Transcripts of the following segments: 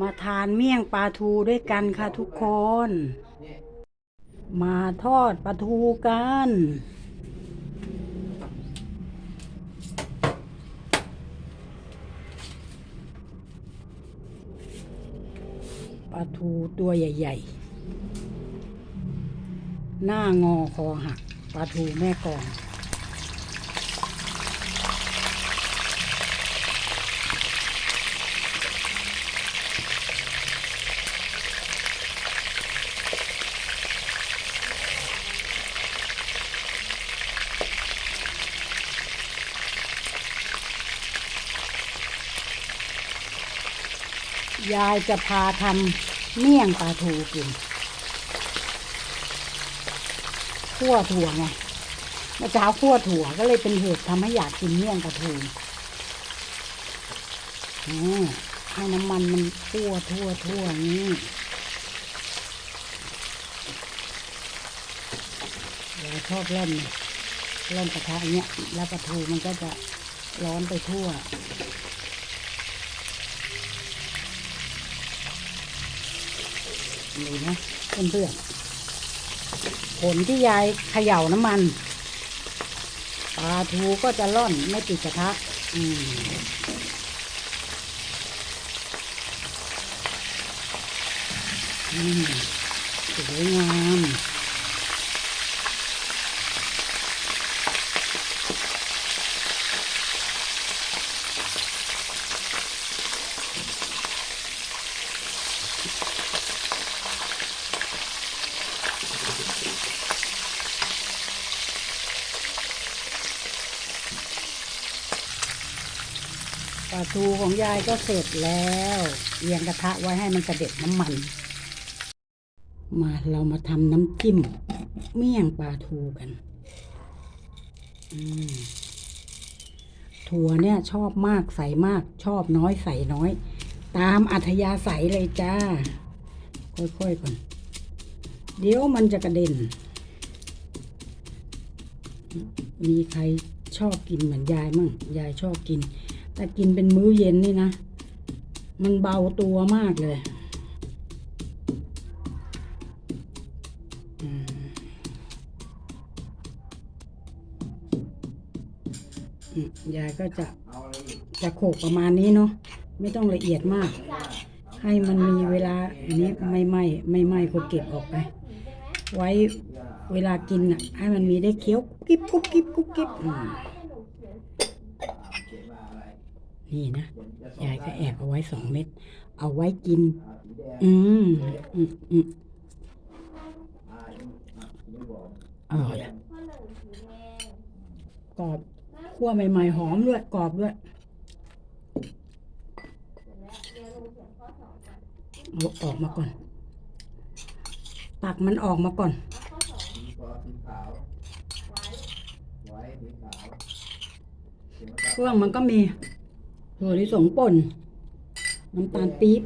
มาทานเมี่ยงปลาทูด้วยกันค่ะทุกคน มาทอดปลาทูกัน ปลาทูตัวใหญ่ ๆ หน้างอคอหักปลาทูแม่กอง ยายจะพาทำเมี่ยงปลาทูกินคั่วถั่วไงเมื่อเช้าคั่วถั่วก็เลยเป็นเหตุทำให้อยากกินเมี่ยงปลาทูอืมให้น้ำมันมันทั่วทั่วทั่วนี่ยายชอบเล่นเนี่ยเล่นกระทะเนี้ยแล้วปลาทูมันก็จะร้อนไปทั่ว ดูนะเพื่อนๆผลที่ยายเขย่าน้ำมันปลาทูก็จะร่อนไม่ติดกระทะอืมอืมสวยงาม ปลาทูของยายก็เสร็จแล้วเรียงกระทะไว้ให้มันกระเด็ดน้ำมัน มาเรามาทำน้ำจิ้ม เมี่ยงปลาทูกันถั่วเนี่ยชอบมากใส่มาก ชอบน้อยใส่น้อย ตามอัธยาศัยเลยจ้า ค่อยๆก่อน เดี๋ยวมันจะกระเด็น มีใครชอบกินเหมือนยายมั่งยายชอบกิน แต่กินเป็นมื้อเย็นนี่นะ มันเบาตัวมากเลยยายก็จะจะโขกประมาณนี้เนาะไม่ต้องละเอียดมาก ให้มันมีเวลาอันนี้ไม่ไหม้ไม่ไหม้ก็เก็บออกไป ไว้เวลากินอะ ให้มันมีได้เคี้ยวกิ๊บกุ๊บกิ๊บกุ๊บกิ๊บ นี่นะยายก็แอบเอาไว้สองเม็ด เอาไว้กิน อืมอืมอืมอร่อยกรอบคั่วใหม่ๆหอมด้วยกรอบด้วยเอาออกมาก่อนตักมันออกมาก่อน เครื่องมันก็มีถั่วลิสงป่น น้ำตาลปี๊บ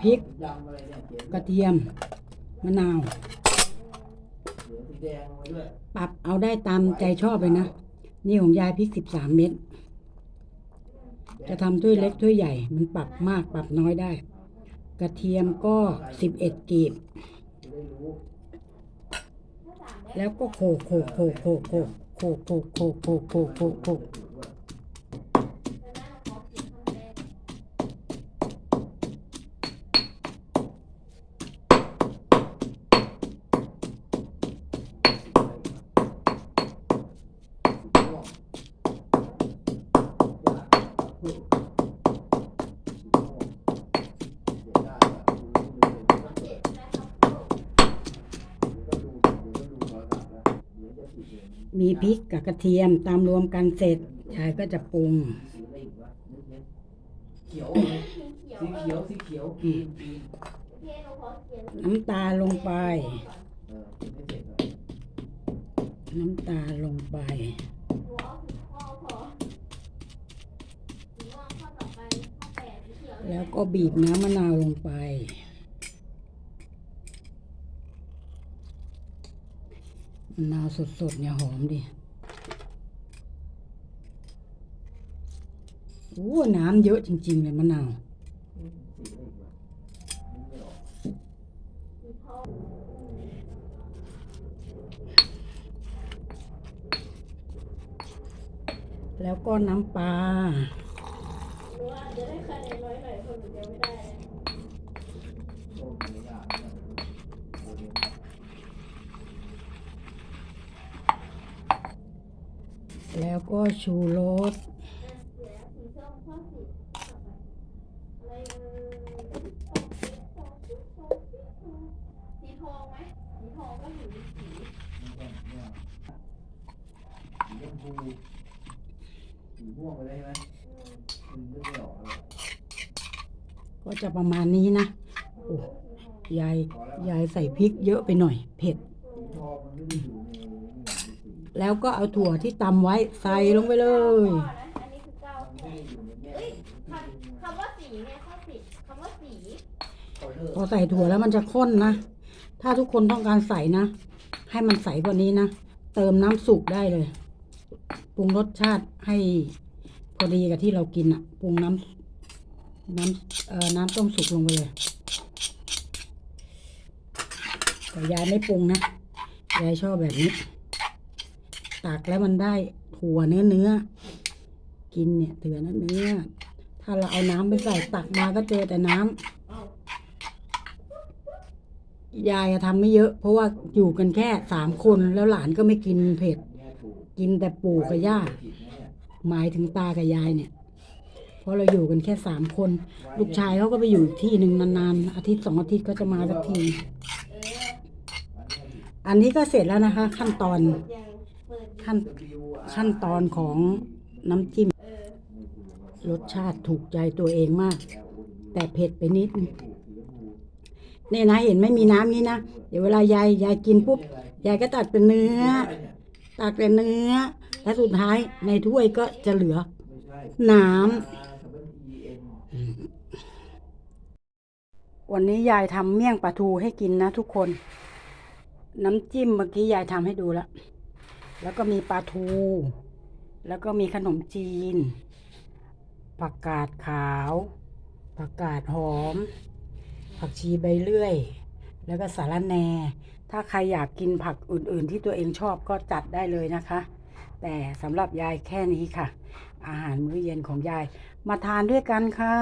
พริก กระเทียม มะนาว ปรับเอาได้ตามใจชอบเลยนะ นี่ของยายพริกสิบสามเม็ด จะทำถ้วยเล็กถ้วยใหญ่ มันปรับมากปรับน้อยได้ กระเทียมก็สิบเอ็ดกีบ แล้วก็โขกโขกโขกโขกโขก こうこうこうこうこうこう。 มีพริกกับกระเทียมตามรวมกันเสร็จยายก็จะปรุงเขียวสีเขียวสีเขียวน้ำตาลลงไป น้ำตาลลงไปแล้วก็บีบน้ำมะนาวลงไปะนาวสดๆเนี่ยหอมดิโอ้น้ำเยอะจริง ๆ เลยมะนาวแล้วก็น้ำปลาจะได้คะแนน้อยหน่อยคนจะไม่ได้ แล้วก็ชูรสก็จะประมาณนี้นะโอ้ยายยายใส่พริกเยอะไปหน่อย เผ็ด แล้วก็เอาถั่วที่ตำไว้ใส่ลงไปเลย อันนี้คือเก้าข้อเอ้ยคำคำว่าสีไงข้อสิบคำว่าสีพอใส่ถั่วแล้วมันจะข้นนะ ถ้าทุกคนต้องการใส่นะ ให้มันใสกว่านี้นะ เติมน้ำสุกได้เลย ปรุงรสชาติให้พอดีกับที่เรากินอะปรุงน้ำน้ำเอ่อน้ำต้มสุกลงไปเลย แต่ยายไม่ปรุงนะ ยายชอบแบบนี้ ตักแล้วมันได้ถั่วเนื้อเนื้อ กินเนี่ยเถื่อเนื้อเนื้อ ถ้าเราเอาน้ำไปใส่ตักมาก็เจอแต่น้ำเอ้ายายอะทำไม่เยอะ เพราะว่าอยู่กันแค่สามคนแล้วหลานก็ไม่กินเผ็ด กินแต่ปู่กับย่า หมายถึงตากับยายเนี่ย เพราะเราอยู่กันแค่สามคน ลูกชายเขาก็ไปอยู่อีกที่หนึ่งนานๆอาทิตย์สองอาทิตย์ก็จะมาสักทีอันนี้ก็เสร็จแล้วนะคะ ขั้นตอน ขั้นขั้นตอนของน้ำจิ้ม รสชาติถูกใจตัวเองมาก แต่เผ็ดไปนิดเนี่ยนะเห็นไม่มีน้ำนี้นะ เดี๋ยวเวลายายยายกินปุ๊บยายก็ตักแต่เนื้อ ตักแต่เนื้อ และสุดท้ายในถ้วยก็จะเหลือ น้ำวันนี้ยายทำเมี่ยงปลาทูให้กินนะทุกคน น้ำจิ้มเมื่อกี้ยายทำให้ดูแล้ว แล้วก็มีปลาทู แล้วก็มีขนมจีน ผักกาดขาว ผักกาดหอม ผักชีใบเลื่อย แล้วก็สาระแหนถ้าใครอยากกินผักอื่น ๆ ที่ตัวเองชอบก็จัดได้เลยนะคะ แต่สำหรับยายแค่นี้ค่ะ อาหารมื้อเย็นของยาย มาทานด้วยกันค่ะ